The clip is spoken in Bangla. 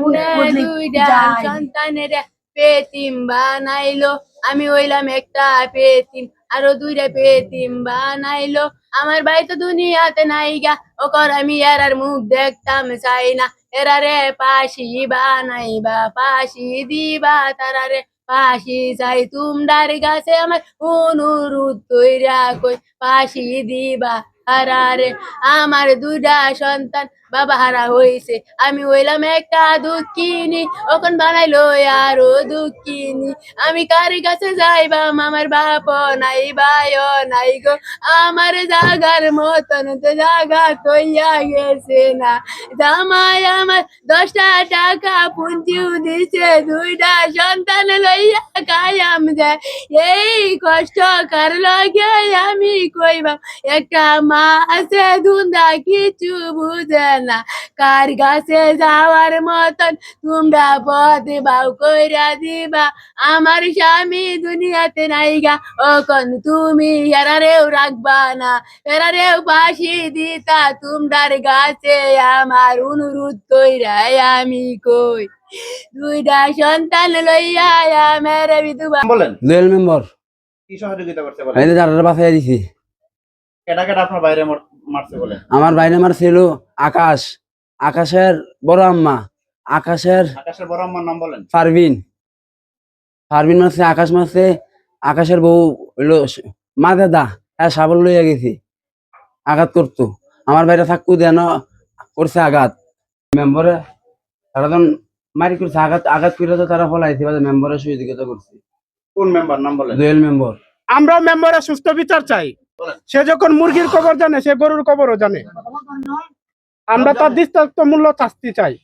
বদলে দুইটা। সন্তানের পেতিম বানাইলো। আমি হইলাম একটা পেতিম আরও দুইটা পেতিম বানাইলো। আমার ভাই তো দুনিয়াতে নাই গা ওকর আমি এরার মুখ দেখতাম চাই না। এরারে পাশি বানাইবা পাশি দিবা তারারে পাশি চাই। তুমডার গাছে আমার অনুরোধ কইরা কই পাশি দিবা হারারে। আমার দুইটা সন্তান বাবা হারা হইছে। আমি হইলাম একটা দুঃখিনী ওখন বানাইলো আরও দুঃখিনী। আমি কার কাছে যাইবাম? আমার বাপ নাই ভাইও নাই গো। আমার জাগার মতন তো জাগা কইয়া গেছে না। জামাই আমার দশটা টাকা পুঞ্জিও দিছে, দুইটা সন্তান লইয়া কায়াম যায়। এই কষ্ট কার লগে আমি কইবাম একটা মা আছে ধুন্দা কিছু বুঝে না। কার কাছে যাওয়ার মতন তোমরা পথ বাউ কইরা দিবা? আমার স্বামী দুনিয়াতে নাই গা ওকন তুমি এরারেও রাখবা না। এরারেও পাশি দিতা তোমরার গাছে আমার অনুরোধ কইরা আমি কই। দুইটা সন্তান লইয়া মেরে বিধবা। বলেন। দুয়েল মেম্বার। কি সহযোগিতা করতে বলেন? আমি যারা বাসায় দিছি। কেটা কেটা আপনার বাইরে মারছে বলেন? আমার বাইরে আমার ছিল আকাশ। আকাশের বড় আম্মা। আকাশের আকাশের বড় আম্মার নাম বলেন। পারভিন পারভিন মারছে আকাশ মারছে। আকাশের বউ হইল মা দাদা হ্যাঁ সাবল লইয়া গেছি। আঘাত করতো। আমার বাইরে থাকতো দেন করছে আঘাত। মেম্বরে তারা তখন মারি করছে আঘাত আঘাত করে তো তারা ফলাইছে মেম্বরের সহযোগিতা করছে। কোন মেম্বার নাম বলেন। দুয়েল মেম্বার আমরা মেম্বারের সুস্থ বিচার চাই। সে যখন মুরগির কবর জানে সে গরুর কবরও জানে। আমরা তার দৃষ্টান্ত মূল্য শাস্তি চাই।